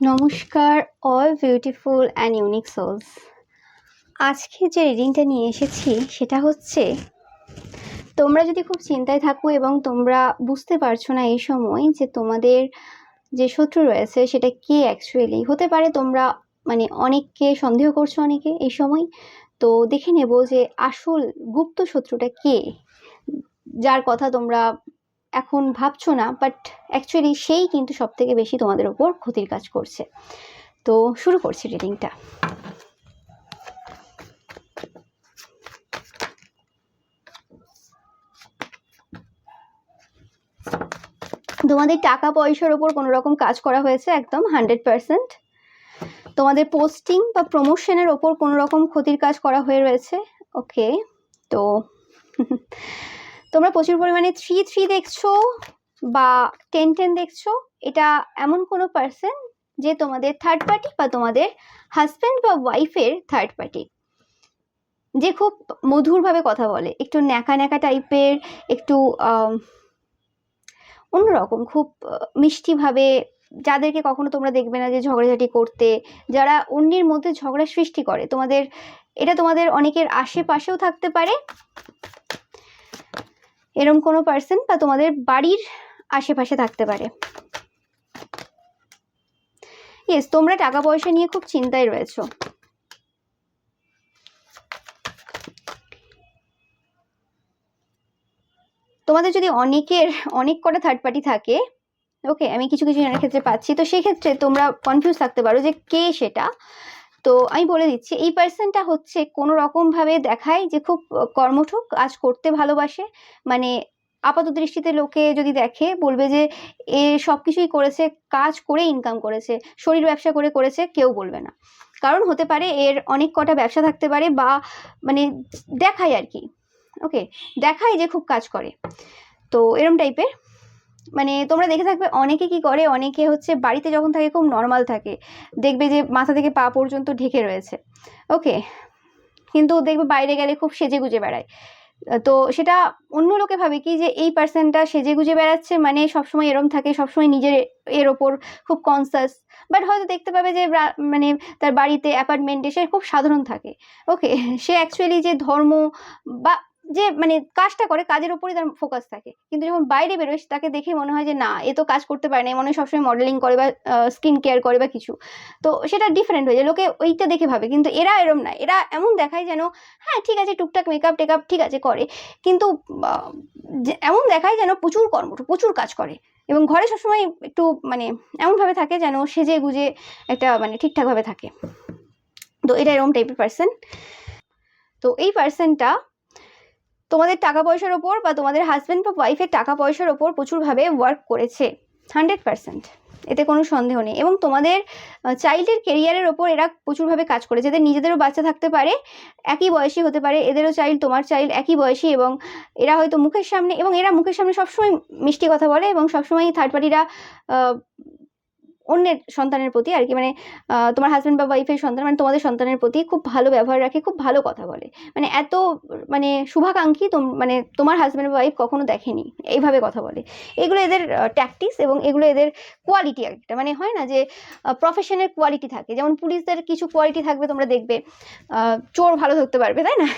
নমস্কার all beautiful and unique souls আজকে যে রিডিংটা নিয়ে এসেছি, সেটা হচ্ছে, তোমরা যদি খুব চিন্তায় থাকো এবং তোমরা বুঝতে পারছ না এই সময় যে তোমাদের যে শত্রু রয়েছে, সেটা কে অ্যাকচুয়ালি হতে পারে তোমরা মানে অনেককে সন্দেহ করছ অনেকে এই সময়। তো দেখে নেব যে আসল গুপ্ত শত্রুটা কে? যার কথা তোমরা এখন ভাবছ না বাট অ্যাকচুয়ালি সেই কিন্তু সব থেকে বেশি তোমাদের ওপর ক্ষতির কাজ করছে। তো শুরু করছি রিডিংটা তোমাদের টাকা পয়সার ওপর কোনো রকম কাজ করা হয়েছে একদম হান্ড্রেড পারসেন্ট। তোমাদের পোস্টিং বা প্রমোশনের ওপর কোনো রকম ক্ষতির কাজ করা হয়ে রয়েছে। ওকে তো তোমরা প্রচুর পরিমাণে থ্রি থ্রি দেখছ বা টেন টেন দেখছ, এটা এমন কোনো পার্সন যে তোমাদের থার্ড পার্টি বা তোমাদের হাজব্যান্ড বা ওয়াইফের থার্ড পার্টি যে খুব মধুরভাবে কথা বলে, একটু ন্যাকা ন্যাকা টাইপের একটু অন্যরকম, খুব মিষ্টিভাবে যাদেরকে কখনো তোমরা দেখবে না যে ঝগড়াঝাটি করতে, যারা অন্যের মধ্যে ঝগড়া সৃষ্টি করে, তোমাদের, এটা তোমাদের অনেকের আশেপাশেও থাকতে পারে। এরম কোনো পার্সন বা তোমাদের বাড়ির আশেপাশে থাকতে পারে। ইয়েস তোমরা টাকা পয়সা নিয়ে খুব চিন্তায় রয়েছো। তোমাদের যদি অনেকের, অনেক কটা থার্ড পার্টি থাকে ওকে আমি কিছু কিছু জনের ক্ষেত্রে পাচ্ছি, তো সেক্ষেত্রে তোমরা কনফিউজ থাকতে পারো যে কে সেটা। তো আমি বলে দিচ্ছি, এই পার্সনটা হচ্ছে কোনো রকমভাবে দেখায় যে খুব কর্মঠ কাজ করতে ভালোবাসে। মানে আপাত দৃষ্টিতে লোকে যদি দেখে, বলবে যে এ সব কিছুই করেছে, কাজ করে ইনকাম করেছে, শরীর ব্যবসা করে করেছে, কেউ বলবে না। কারণ হতে পারে এর অনেক কটা ব্যবসা থাকতে পারে বা মানে দেখায় আর কি। ওকে দেখায় যে খুব কাজ করে। তো এরম টাইপের মানে তোমরা দেখে থাকবে অনেকে কি করে? অনেকে হচ্ছে বাড়িতে যখন থাকে খুব নর্মাল থাকে। দেখবে যে মাথা থেকে পা পর্যন্ত ঢেকে রয়েছে। ওকে কিন্তু দেখবে বাইরে গেলে খুব সেজে গুজে বেড়ায়। তো সেটা অন্য লোকে ভাবে কি যে এই পার্সনটা সেজে গুজে বেড়াচ্ছে মানে সবসময় এরম থাকে, সবসময় নিজের এর ওপর খুব কনসাস বাট হয়তো দেখতে পাবে যে মানে তার বাড়িতে অ্যাপার্টমেন্টে সে খুব সাধারণ থাকে। ওকে সে অ্যাকচুয়ালি যে ধর্ম বা যে মানে কাজটা করে, কাজের উপরেই তার ফোকাস থাকে। কিন্তু যখন বাইরে বেরোয় তাকে দেখে মনে হয় যে, না, এ তো কাজ করতে পারে না। মনে হয় সবসময় মডেলিং করে বা স্কিন কেয়ার করে বা কিছু। তো সেটা ডিফারেন্ট হয়ে যায়। লোকে ওইটা দেখে ভাবে। কিন্তু এরা এরম না। এরা এমন দেখায় যেন হ্যাঁ ঠিক আছে, টুকটাক মেকআপ টেকআপ ঠিক আছে, করে। কিন্তু এমন দেখায় যেন প্রচুর কর্ম, প্রচুর কাজ করে। এবং ঘরে সবসময় একটু মানে এমনভাবে থাকে যেন সেজে গুজে একটা মানে ঠিকঠাকভাবে থাকে। তো এটা এরকম টাইপের পার্সন তো এই পার্সনটা তোমাদের টাকা পয়সার ওপর বা তোমাদের হাজব্যান্ড বা ওয়াইফের টাকা পয়সার ওপর প্রচুরভাবে ওয়ার্ক করেছে হান্ড্রেড পার্সেন্ট এতে কোনো সন্দেহ নেই। এবং তোমাদের চাইল্ডের কেরিয়ারের ওপর এরা প্রচুরভাবে কাজ করেছে। এদের নিজেদেরও বাচ্চা থাকতে পারে, একই বয়সী হতে পারে, এদেরও চাইল্ড তোমার চাইল্ড একই বয়সী এবং এরা হয়তো মুখের সামনে, এবং এরা মুখের সামনে সবসময় মিষ্টি কথা বলে এবং সবসময় থার্ড পার্টিরা অন্যের সন্তানের প্রতি আর কি মানে তোমার হাজব্যান্ড বা ওয়াইফের সন্তান মানে তোমাদের সন্তানের প্রতি খুব ভালো ব্যবহার রাখে, খুব ভালো কথা বলে। মানে এত মানে শুভাকাঙ্ক্ষী মানে তোমার হাজব্যান্ড বা ওয়াইফ কখনো দেখেনি, এইভাবে কথা বলে। এগুলো এদের ট্যাকটিস এবং এগুলো এদের কোয়ালিটি একটা মানে হয় না যে প্রফেশনের কোয়ালিটি থাকে। যেমন পুলিশদের কিছু কোয়ালিটি থাকবে, তোমরা দেখবে চোর ভালো ধরতে পারবে, তাই না?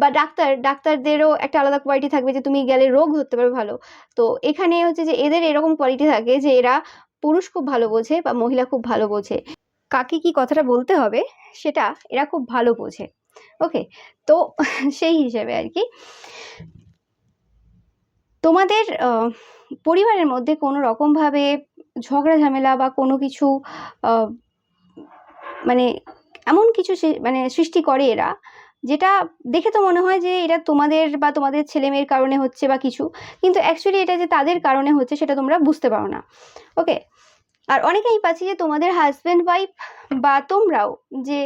বা ডাক্তার, ডাক্তারদেরও একটা আলাদা কোয়ালিটি থাকবে যে, তুমি গেলে রোগ ধরতে পারবে ভালো। তো এখানে হচ্ছে যে, এদের এরকম কোয়ালিটি থাকে যে, এরা পুরুষ খুব ভালো বোঝে বা মহিলা খুব ভালো বোঝে। কাকে কি কথাটা বলতে হবে সেটা এরা খুব ভালো বোঝে। ওকে তো সেই হিসেবে আর কি। তোমাদের পরিবারের মধ্যে কোনো রকমভাবে ঝগড়া, ঝামেলা বা কোনো কিছু মানে এমন কিছু মানে সৃষ্টি করে এরা যেটা দেখে তো মনে হয় যে এটা তোমাদের বা তোমাদের ছেলে মেয়ের কারণে হচ্ছে বা কিছু। কিন্তু অ্যাকচুয়ালি এটা যে তাদের কারণে হচ্ছে সেটা তোমরা বুঝতে পারো না। ওকে আর অনেকেই পাচ্ছি যে তোমাদের হাজব্যান্ড ওয়াইফ বা তোমরাও যে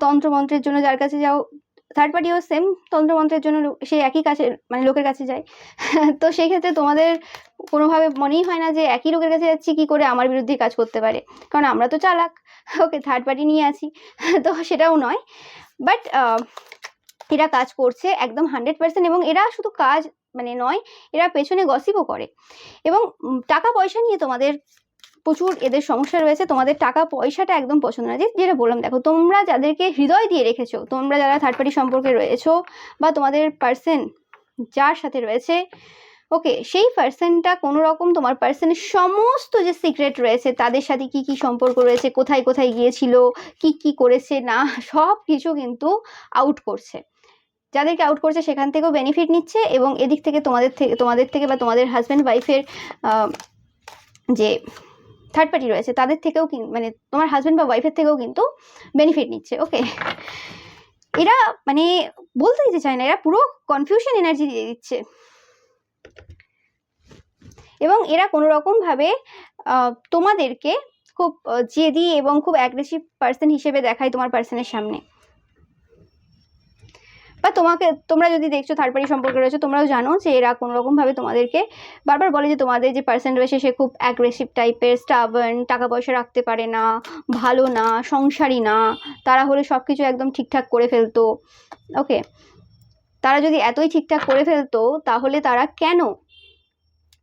তন্ত্রমন্ত্রের জন্য যার কাছে যাও থার্ড পার্টিও সেম তন্ত্রমন্ত্রের জন্য সেই একই কাছে মানে লোকের কাছে যায়। তো সেই ক্ষেত্রে তোমাদের কোনোভাবে মনেই হয় না যে একই লোকের কাছে যাচ্ছি, কি করে আমার বিরুদ্ধে কাজ করতে পারে। কারণ আমরা তো চালাক। ওকে থার্ড পার্টি নিয়ে আছি। তো সেটাও নয়। বাট এরা কাজ করছে একদম হান্ড্রেড পার্সেন্ট এবং এরা শুধু কাজ মানে নয়, এরা পেছনে গসিপও করে। এবং টাকা পয়সা নিয়ে তোমাদের প্রচুর এদের সমস্যা রয়েছে। তোমাদের টাকা পয়সাটা একদম পছন্দ না। যেটা বললাম, দেখো, তোমরা যাদেরকে হৃদয় দিয়ে রেখেছো, তোমরা যারা থার্ড পার্টি সম্পর্কে রয়েছো বা তোমাদের পার্সেন যার সাথে রয়েছে ওকে সেই পার্সনটা কোনো রকম তোমার পার্সনের সমস্ত যে সিক্রেট রয়েছে, তাদের সাথে কি কি সম্পর্ক রয়েছে, কোথায় কোথায় গিয়েছিল, কি কি করেছে, না, সব কিছু কিন্তু আউট করছে। যাদেরকে আউট করছে সেখান থেকেও বেনিফিট নিচ্ছে এবং এদিক থেকে তোমাদের থেকে তোমাদের থেকে বা তোমাদের হাজব্যান্ড ওয়াইফের যে থার্ড পার্টি রয়েছে, তাদের থেকেও মানে তোমার হাজব্যান্ড বা ওয়াইফের থেকেও কিন্তু বেনিফিট নিচ্ছে। ওকে এরা মানে বলতে দিতে চায় না, এরা পুরো কনফিউশন এনার্জি দিয়ে দিচ্ছে। এবং এরা কোনো রকমভাবে তোমাদেরকে খুব জেদি এবং খুব অ্যাগ্রেসিভ পার্সন হিসেবে দেখায় তোমার পার্সনের সামনে। বা তোমাকে, তোমরা যদি দেখছ থার্ড পার্টি সম্পর্কে রয়েছে, তোমরাও জানো যে এরা কোনো রকমভাবে তোমাদেরকে বারবার বলে যে তোমাদের যে পার্সন রয়েছে সে খুব অ্যাগ্রেসিভ টাইপের স্টাবার্ন টাকা পয়সা রাখতে পারে না, ভালো না, সংসারী না তারা হলে সব কিছু একদম ঠিকঠাক করে ফেলতো। ওকে তারা যদি এতই ঠিকঠাক করে ফেলতো, তাহলে তারা কেন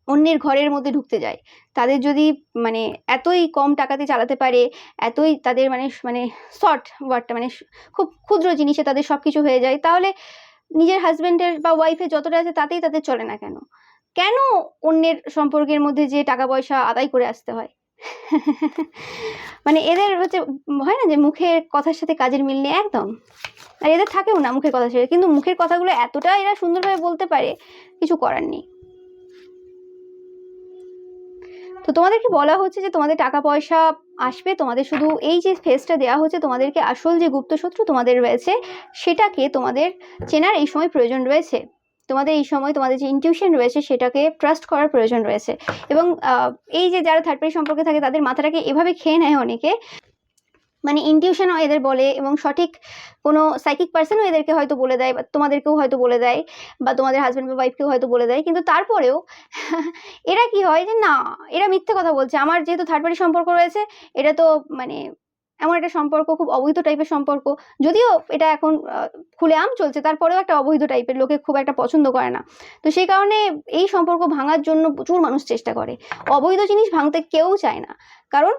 অন্যের ঘরের মধ্যে ঢুকতে যায়। তাদের যদি মানে এতই কম টাকাতে চালাতে পারে, এতই তাদের মানে মানে শর্ট ওয়ার্ডটা মানে খুব ক্ষুদ্র জিনিসে তাদের সব কিছু হয়ে যায়, তাহলে নিজের হাজব্যান্ডের বা ওয়াইফের যতটা আছে তাতেই তাদের চলে না কেন? কেন অন্যের সম্পর্কের মধ্যে যে টাকা পয়সা আদায় করে আসতে হয়? মানে এদের হচ্ছে, হয় না যে মুখের কথার সাথে কাজের মিল নেই, একদম। আর এদের থাকেও না মুখের কথা সাথে কিন্তু মুখের কথাগুলো এতটা এরা সুন্দরভাবে বলতে পারে, কিছু করার নেই। তো তোমাদেরকে বলা হচ্ছে যে তোমাদের টাকা পয়সা আসবে, তোমাদের শুধু এই যে ফেসটা দেওয়া হচ্ছে, তোমাদেরকে আসল যে গুপ্ত শত্রু তোমাদের রয়েছে, সেটাকে তোমাদের চেনার এই সময় প্রয়োজন রয়েছে। তোমাদের এই সময় তোমাদের যে ইনটিউশন রয়েছে, সেটাকে ট্রাস্ট করার প্রয়োজন রয়েছে। এবং এই যে যারা থার্ড পার্টি সম্পর্কে থাকে, তাদের মাথাটাকে এভাবে খেয়ে নেয় অনেকে মানে ইনটিউশনও এদের বলে এবং সঠিক কোনো সাইকিক পার্সনও এদেরকে হয়তো বলে দেয় বা তোমাদেরকেও হয়তো বলে দেয় বা তোমাদের হাজব্যান্ড বা ওয়াইফকেও হয়তো বলে দেয়। কিন্তু তারপরেও এরা কি হয় যে, না, এরা মিথ্যে কথা বলছে। আমার যেহেতু থার্ড পার্টি সম্পর্ক রয়েছে, এটা তো মানে এমন একটা সম্পর্ক, খুব অবৈধ টাইপের সম্পর্ক। যদিও এটা এখন খুলে আম চলছে, তারপরেও একটা অবৈধ টাইপের লোকে খুব একটা পছন্দ করে না। তো সেই কারণে এই সম্পর্ক ভাঙার জন্য প্রচুর মানুষ চেষ্টা করে। অবৈধ জিনিস ভাঙতে কেউ চায় না। কারণ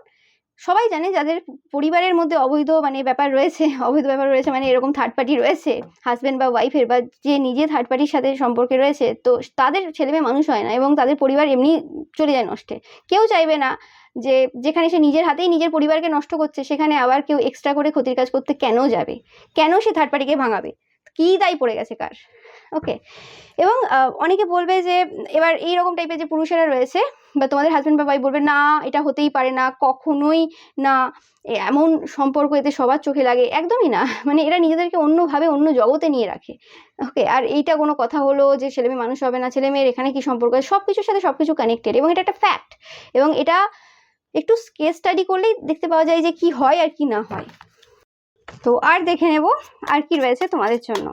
সবাই জানে যাদের পরিবারের মধ্যে অবৈধ মানে ব্যাপার রয়েছে অবৈধ ব্যাপার রয়েছে মানে এরকম থার্ড পার্টি রয়েছে হাজব্যান্ড বা ওয়াইফের বা যে নিজে থার্ড পার্টির সাথে সম্পর্কে রয়েছে তো তাদের ছেলে মেয়ে মানুষ হয় না এবং তাদের পরিবার এমনি চলে যায় নষ্টে। কেউ চাইবে না যে যেখানে সে নিজের হাতেই নিজের পরিবারকে নষ্ট করছে সেখানে আবার কেউ এক্সট্রা করে ক্ষতির কাজ করতে কেন যাবে? কেন সে থার্ড পার্টিকে ভাঙাবে? কী দায়ী পড়ে গেছে কার? ওকে এবং অনেকে বলবে যে, এবার এই রকম টাইপের যে পুরুষেরা রয়েছে, বা তোমাদের হাজব্যান্ড বা বলবে, না, এটা হতেই পারে না, কখনোই না। এমন সম্পর্ক এতে সবার চোখে লাগে, একদমই না। মানে এরা নিজেদেরকে অন্যভাবে, অন্য জগতে নিয়ে রাখে। ওকে আর এইটা কোনো কথা হলো যে, ছেলে মেয়ে মানুষ হবে না, ছেলে মেয়ের এখানে কি সম্পর্ক সব কিছুর সাথে সব কিছু কানেক্টেড এবং এটা একটা ফ্যাক্ট এবং এটা একটু কেস স্টাডি করলেই দেখতে পাওয়া যায় যে, কি হয় আর কি না হয়। তো আর দেখে নেব, আর কি রয়েছে তোমাদের জন্য।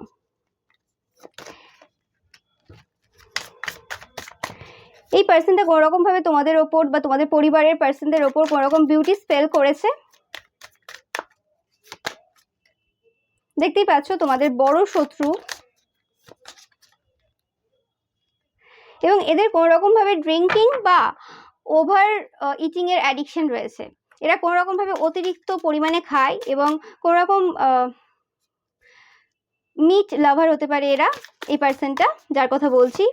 এই পার্সনটা কোনো রকম তোমাদের ওপর বা তোমাদের পরিবারের পার্সনদের ওপর কোনো রকম বিউটি স্পেল করেছে? দেখতেই পাচ্ছ তোমাদের বড় শত্রু। এবং এদের কোনো রকম ভাবে ড্রিঙ্কিং বা ওভার ইটিং এর অ্যাডিকশন রয়েছে। এরা কোনো রকম ভাবে অতিরিক্ত পরিমাণে খায় এবং কোনো রকম মিট লাভার হতে পারে এরা, এই পার্সেন্টটা যার কথা বলছি।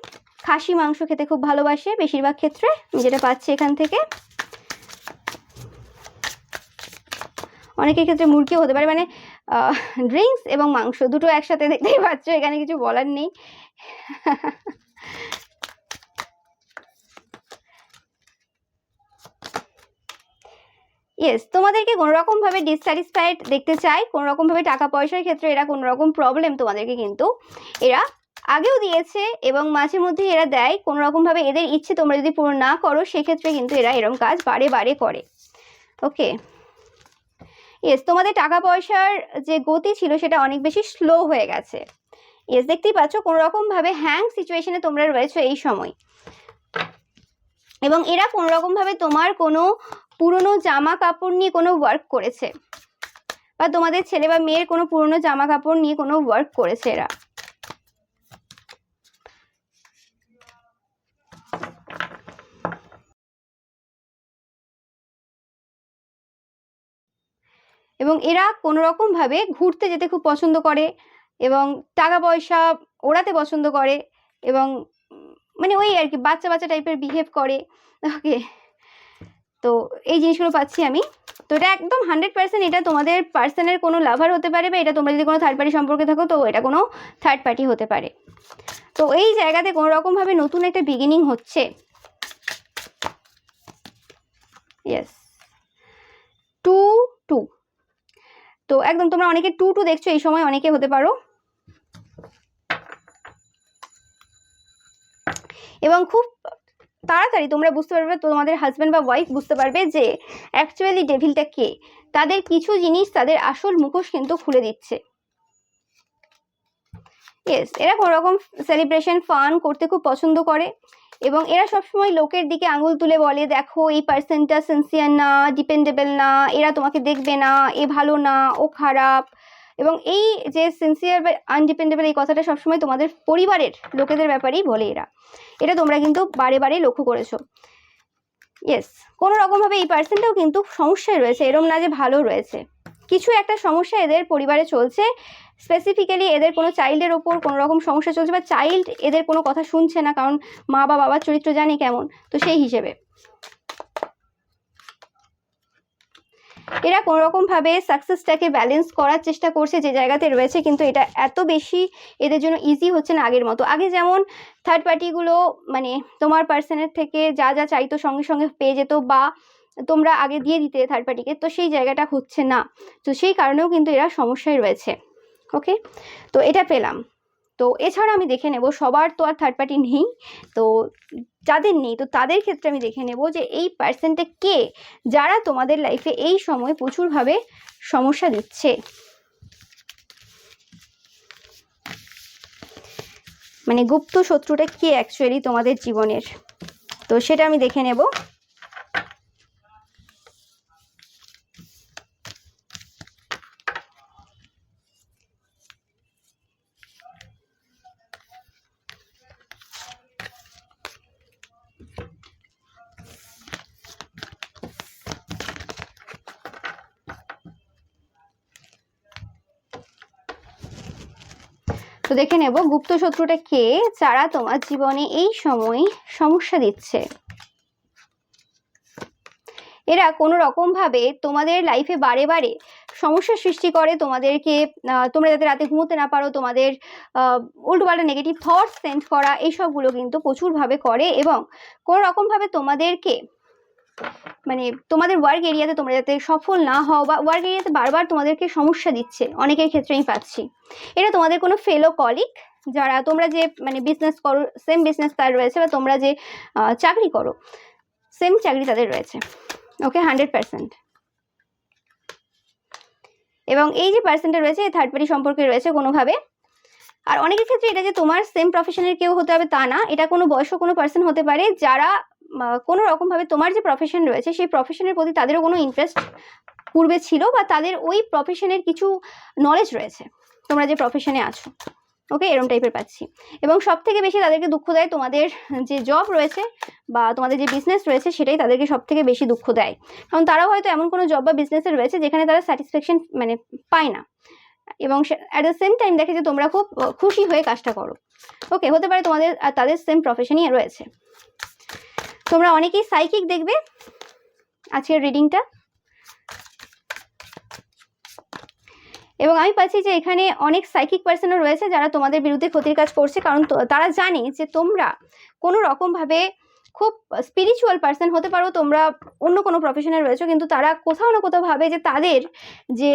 খাসি, মাংস খেতে খুব ভালোবাসে, বেশিরভাগ ক্ষেত্রে যেটা পাচ্ছে এখান থেকে। অনেকের ক্ষেত্রে মুরগিও হতে পারে মানে ড্রিঙ্কস এবং মাংস, দুটো একসাথে দেখতেই পাচ্ছ, এখানে কিছু বলার নেই। ইয়েস তোমাদেরকে কোনো রকম ভাবে ডিসস্যাটিসফাইড দেখতে চাই কোনো রকম ভাবে টাকা পয়সার ক্ষেত্রে এরা কোনো রকম প্রবলেম তোমাদেরকে কিন্তু এরা আগেও দিয়েছে এবং মাঝে মধ্যে এরা দেয়। কোনো রকম ভাবে এদের ইচ্ছে তোমরা যদি পূরণ না করো, সেক্ষেত্রে কিন্তু এরা এরকম কাজ বারে বারে করে। ওকে ইয়েস তোমাদের টাকা পয়সার যে গতি ছিল সেটা অনেক বেশি স্লো হয়ে গেছে। ইয়েস দেখতেই পাচ্ছ কোনো রকম ভাবে হ্যাং সিচুয়েশনে তোমরা রয়েছো এই সময়। এবং এরা কোনো রকম ভাবে তোমার কোনো পুরনো জামা কাপড় নিয়ে কোনো ওয়ার্ক করেছে? বা তোমাদের ছেলে বা মেয়ের কোনো পুরনো জামা কাপড় নিয়ে কোনো ওয়ার্ক করেছে এরা? এবং এরা কোনো রকমভাবে ঘুরতে যেতে খুব পছন্দ করে এবং টাকা পয়সা ওড়াতে পছন্দ করে এবং মানে ওই আর কি বাচ্চা বাচ্চা টাইপের বিহেভ করে। ওকে তো এই জিনিসগুলো পাচ্ছি আমি। তো এটা একদম হান্ড্রেড পার্সেন্ট এটা তোমাদের পার্সনের কোনো লাভার হতে পারে বা এটা তোমরা যদি কোনো থার্ড পার্টি সম্পর্কে থাকো, তো এটা কোনো থার্ড পার্টি হতে পারে। তো এই জায়গাতে কোনো রকমভাবে নতুন একটা বিগিনিং হচ্ছে। ইয়েস টু টু তো একদম তোমরা অনেকে টু টু দেখছ, এই সময় অনেকে হতে পারো। এবং খুব তাড়াতাড়ি তোমরা বুঝতে পারবে, তোমাদের হাজব্যান্ড বা ওয়াইফ বুঝতে পারবে যে অ্যাকচুয়ালি ডেভিলটা কে। তাদের কিছু জিনিস, তাদের আসল মুখোশ কিন্তু খুলে দিচ্ছে। ইয়েস এরা কোনো রকম সেলিব্রেশন ফান করতে খুব পছন্দ করে এবং এরা সবসময় লোকের দিকে আঙুল তুলে বলে, দেখো, এই পার্সনটা সিনসিয়ার না ডিপেন্ডেবল না, এরা তোমাকে দেখবে না, এ ভালো না, ও খারাপ। এবং এই যে সিনসিয়ার বা আনডিপেন্ডেবল এই কথাটা সবসময় তোমাদের পরিবারের লোকেদের ব্যাপারেই বলে এরা। এটা তোমরা কিন্তু বারে বারে লক্ষ্য করেছ। ইয়েস কোনো রকমভাবে এই পার্সনটাও কিন্তু সমস্যায় রয়েছে, এরম না যে ভালো রয়েছে। কিছু একটা সমস্যা এদের পরিবারে চলছে স্পেসিফিক্যালি এদের কোনো চাইল্ডের ওপর কোনো রকম সমস্যা চলছে বা চাইল্ড এদের কোনো কথা শুনছে না, কারণ মা বা বাবার চরিত্র জানে কেমন, তো সেই হিসেবে। এরা কোনো রকমভাবে সাকসেসটাকে ব্যালেন্স করার চেষ্টা করছে যে জায়গাতে রয়েছে, কিন্তু এটা এত বেশি এদের জন্য ইজি হচ্ছে না আগের মতো। আগে যেমন থার্ড পার্টিগুলো মানে তোমার পার্সনের থেকে যা যা চাইতো সঙ্গে সঙ্গে পেয়ে যেত বা তোমরা আগে দিয়ে দিতে থার্ড পার্টিকে তো সেই জায়গাটা হচ্ছে না। তো সেই কারণেও কিন্তু এরা সমস্যায় রয়েছে। ওকে তো এটা পেলাম। তো এছাড়া আমি দেখে নেব, সবার তো আর থার্ড পার্টি নেই। তো যাদের নেই, তো তাদের ক্ষেত্রে আমি দেখে নেব যে এই পার্সেন্টে কে যারা তোমাদের লাইফে এই সময় প্রচুরভাবে সমস্যা দিচ্ছে। মানে গুপ্ত শত্রুটা কে অ্যাকচুয়ালি তোমাদের জীবনের? তো সেটা আমি দেখে নেব। তো দেখে নেব, গুপ্ত শত্রুটা কে? যারা তোমার জীবনে এই সময় সমস্যা দিচ্ছে। এরা কোনো রকম ভাবে তোমাদের লাইফে বারে বারে সমস্যার সৃষ্টি করে, তোমাদেরকে তোমরা যাতে রাতে ঘুমোতে না পারো, তোমাদের উল্টোপাল্টা নেগেটিভ থটস সেন্ড করা, এইসবগুলো কিন্তু প্রচুরভাবে করে এবং কোনো রকম ভাবে তোমাদেরকে মানে তোমাদের ওয়ার্ক এরিয়াতে তোমরা যাতে সফল না হও বা ওয়ার্ক এরিয়াতে বারবার তোমাদেরকে সমস্যা দিচ্ছে, অনেকের ক্ষেত্রে আমি পাচ্ছি। এটা তোমাদের কোনো ফেলো কলিক যারা তোমরা যে মানে বিজনেস করো সেম বিজনেস তার রয়েছে বা তোমরা যে চাকরি করো সেম চাকরি তাদের রয়েছে। ওকে হান্ড্রেড পার্সেন্ট এবং এই যে পার্সেন্টটা রয়েছে থার্ড পার্টি সম্পর্কে রয়েছে কোনোভাবে। আর অনেকের ক্ষেত্রে এটা যে তোমার সেম প্রফেশনের কেউ হতে হবে তা না, এটা কোনো বয়স্ক কোনো পার্সন হতে পারে যারা কোনো রকমভাবে তোমার যে প্রফেশন রয়েছে, সেই প্রফেশনের প্রতি তাদেরও কোনো ইন্টারেস্ট পূর্বে ছিল বা তাদের ওই প্রফেশনের কিছু নলেজ রয়েছে। তোমরা যে প্রফেশনে আছো। ওকে এরম টাইপের পাচ্ছি। এবং সব থেকে বেশি তাদেরকে দুঃখ দেয় তোমাদের যে জব রয়েছে বা তোমাদের যে বিজনেস রয়েছে, সেটাই তাদেরকে সব থেকে বেশি দুঃখ দেয়। কারণ তারাও হয়তো এমন কোনো জব বা বিজনেসে রয়েছে, যেখানে তারা স্যাটিসফ্যাকশন মানে পায় না। এবং অ্যাট দ্য সেম টাইম দেখে যে তোমরা খুব, খুশি হয়ে কাজটা করো। ওকে হতে পারে তোমাদের, তাদের সেম প্রফেশনই রয়েছে। তোমরা অনেকেই সাইকিক দেখবে। আজকের রিডিংটা এবং আমি পাচ্ছি যে এখানে অনেক সাইকিক পার্সনও রয়েছে যারা তোমাদের বিরুদ্ধে ক্ষতির কাজ করছে, কারণ তারা জানে যে তোমরা কোনো রকমভাবে খুব স্পিরিচুয়াল পার্সন হতে পারো, তোমরা অন্য কোনো প্রফেশনে রয়েছো, কিন্তু তারা কোথাও না কোথাও ভাবে যে তাদের যে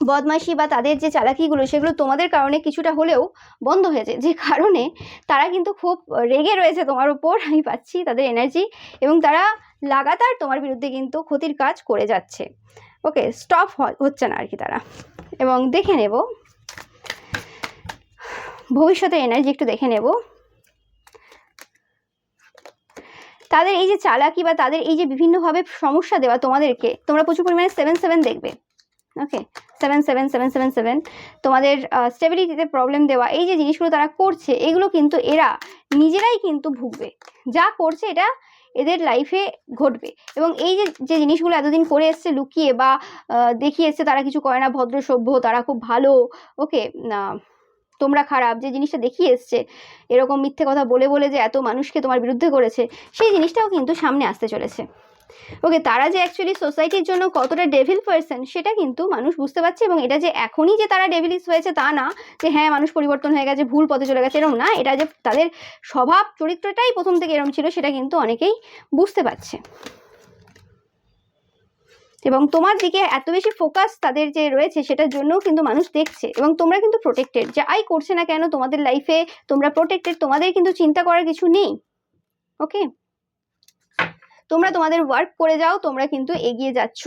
বদমাইশি বা তাদের যে চালাকিগুলো, সেগুলো তোমাদের কারণে কিছুটা হলেও বন্ধ হয়েছে। যে কারণে তারা কিন্তু খুব রেগে রয়েছে তোমার উপর, আমি পাচ্ছি তাদের এনার্জি এবং তারা লাগাতার তোমার বিরুদ্ধে কিন্তু ক্ষতির কাজ করে যাচ্ছে। ওকে স্টপ হচ্ছে না আর কি তারা। এবং দেখে নেব, ভবিষ্যতের এনার্জি একটু দেখে নেব। তাদের এই যে চালাকি বা তাদের এই যে বিভিন্নভাবে সমস্যা দেওয়া তোমাদেরকে, তোমরা প্রচুর পরিমাণে সেভেন সেভেন দেখবে। Okay seven seven seven seven seven তোমাদের স্টেবিলিটিতে প্রবলেম দেওয়া, এই যে জিনিসগুলো তারা করছে, এগুলো কিন্তু এরা নিজেরাই কিন্তু ভুগবে। যা করছে এটা এদের লাইফে ঘটবে। এবং এই যে যে জিনিসগুলো এতদিন করে এসছে লুকিয়ে বা দেখিয়ে এসছে তারা কিছু করে না, ভদ্র সভ্য, তারা খুব ভালো, ওকে তোমরা খারাপ, যে জিনিসটা দেখিয়ে এসছে, এরকম মিথ্যে কথা বলে বলে যে এত মানুষকে তোমার বিরুদ্ধে করেছে, সেই জিনিসটাও কিন্তু সামনে আসতে চলেছে। ওকে তারা যে অ্যাকচুয়ালি সোসাইটির জন্য কতটা ডেভিল পার্সন সেটা কিন্তু মানুষ বুঝতে পারছে এবং এটা যে এখনই যে তারা ডেভিলিস হয়েছে তা না, যে হ্যাঁ মানুষ পরিবর্তন হয়ে গেছে, ভুল পথে চলে গেছে এরকম না, এটা যে তাদের স্বভাব চরিত্রটাই প্রথম থেকে এরকম ছিল, সেটা কিন্তু অনেকেই বুঝতে পারছে। এবং তোমার দিকে এত বেশি ফোকাস তাদের যে রয়েছে, সেটার জন্যও কিন্তু মানুষ দেখছে এবং তোমরা কিন্তু প্রোটেক্টেড যে আই করছে না কেন তোমাদের লাইফে তোমরা প্রোটেক্টেড তোমাদের কিন্তু চিন্তা করার কিছু নেই। ওকে তোমরা তোমাদের ওয়ার্ক করে যাও, তোমরা কিন্তু এগিয়ে যাচ্ছ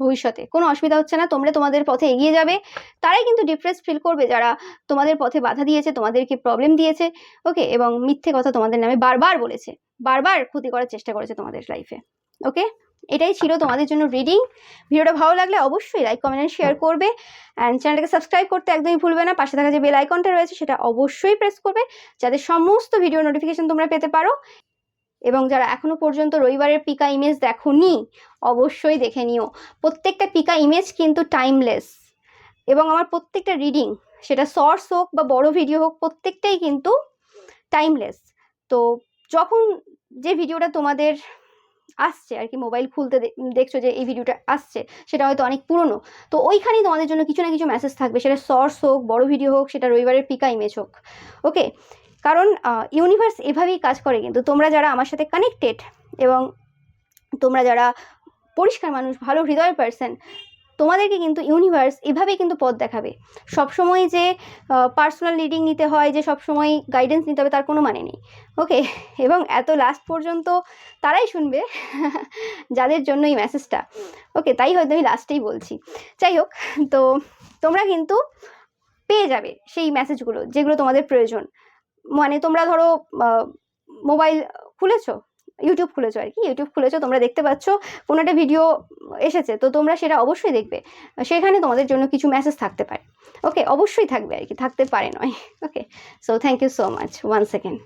ভবিষ্যতে। কোনো অসুবিধা হচ্ছে না, তোমরা তোমাদের পথে এগিয়ে যাবে। তারাই কিন্তু ডিপ্রেস ফিল করবে যারা তোমাদের পথে বাধা দিয়েছে, তোমাদেরকে প্রবলেম দিয়েছে। ওকে এবং মিথ্যে কথা তোমাদের নামে বারবার বলেছে। বারবার ক্ষতি করার চেষ্টা করেছে তোমাদের লাইফে ওকে এটাই ছিল তোমাদের জন্য রিডিং ভিডিওটা ভালো লাগলে অবশ্যই লাইক কমেন্ট অ্যান্ড শেয়ার করবে। অ্যান্ড চ্যানেলটাকে সাবস্ক্রাইব করতে একদমই ভুলবে না। পাশে থাকা যে বেল আইকনটা রয়েছে, সেটা অবশ্যই প্রেস করবে। যাতে সমস্ত ভিডিও নোটিফিকেশন তোমরা পেতে পারো। এবং যারা এখনও পর্যন্ত রবিবারের পিকা ইমেজ দেখোনি, অবশ্যই দেখে নিও। প্রত্যেকটা পিকা ইমেজ কিন্তু টাইমলেস এবং আমার প্রত্যেকটা রিডিং সেটা শর্টস হোক বা বড় ভিডিও হোক, প্রত্যেকটাই কিন্তু টাইমলেস তো যখন যে ভিডিওটা তোমাদের আসছে, আর কি মোবাইল খুলতে দেখছ যে এই ভিডিওটা আসছে, সেটা হয়তো অনেক পুরনো। তো ওইখানেই তোমাদের জন্য কিছু না কিছু মেসেজ থাকবে। সেটা শর্টস হোক, বড় ভিডিও হোক, সেটা রবিবারের পিকা ইমেজ হোক। ওকে কারণ ইউনিভার্স এভাবেই কাজ করে কিন্তু তোমরা যারা আমার সাথে কানেক্টেড এবং তোমরা যারা পরিষ্কার মানুষ, ভালো হৃদয় পার্সন তোমাদেরকে কিন্তু ইউনিভার্স এভাবেই কিন্তু পথ দেখাবে। সবসময় যে পার্সোনাল লিডিং নিতে হয়, যে সবসময় গাইডেন্স নিতে হবে, তার কোনো মানে নেই। ওকে এবং এত লাস্ট পর্যন্ত তারাই শুনবে, যাদের জন্য এই মেসেজটা ওকে তাই হয়তো আমি লাস্টেই বলছি। যাই হোক, তো তোমরা কিন্তু পেয়ে যাবে সেই মেসেজগুলো যেগুলো তোমাদের প্রয়োজন। মানে তোমরা ধরো মোবাইল খুলেছো, ইউটিউব খুলেছো আর কি, ইউটিউব খুলেছো, তোমরা দেখতে পাচ্ছ, কোনো একটা ভিডিও এসেছে, তো তোমরা সেটা অবশ্যই দেখবে। সেখানে তোমাদের জন্য কিছু মেসেজ থাকতে পারে। ওকে অবশ্যই থাকবে আর কি, থাকতে পারে নয়। Okay so thank you so much one second